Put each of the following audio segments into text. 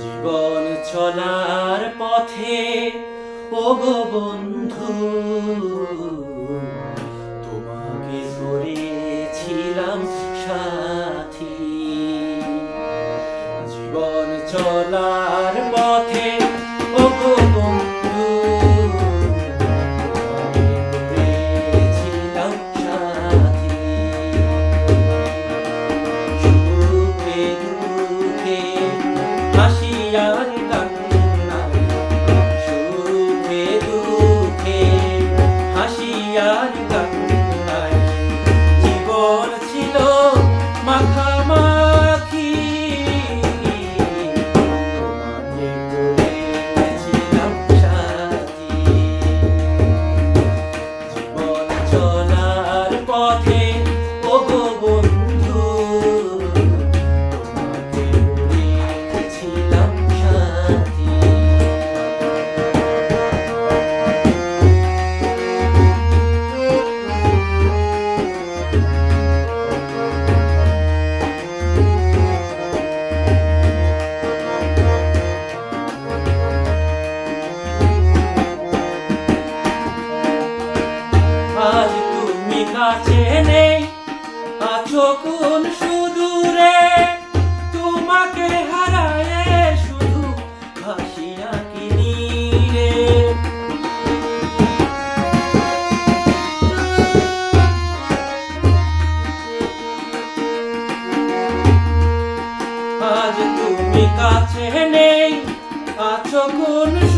জীবন চলার পথে ও গো বন্ধু তোমাকে ধরেছিলাম সাথী। জীবন চলার কাছে নেই। আছো কোন সুদূরে? তোমাকে শুধু রে আজ তুমি কাছে নেই। আছো কোন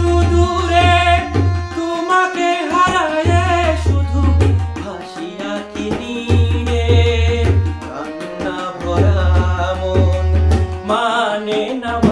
నేనవ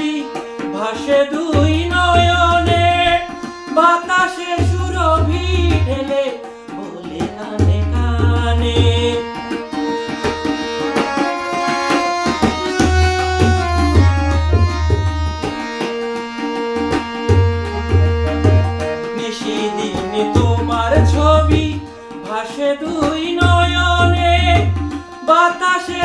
ছবি ভাসে দুই নয়নে বাতাসে সুরভি ঢেলে ছবি ভাসে দুই নয়নে বাতাসে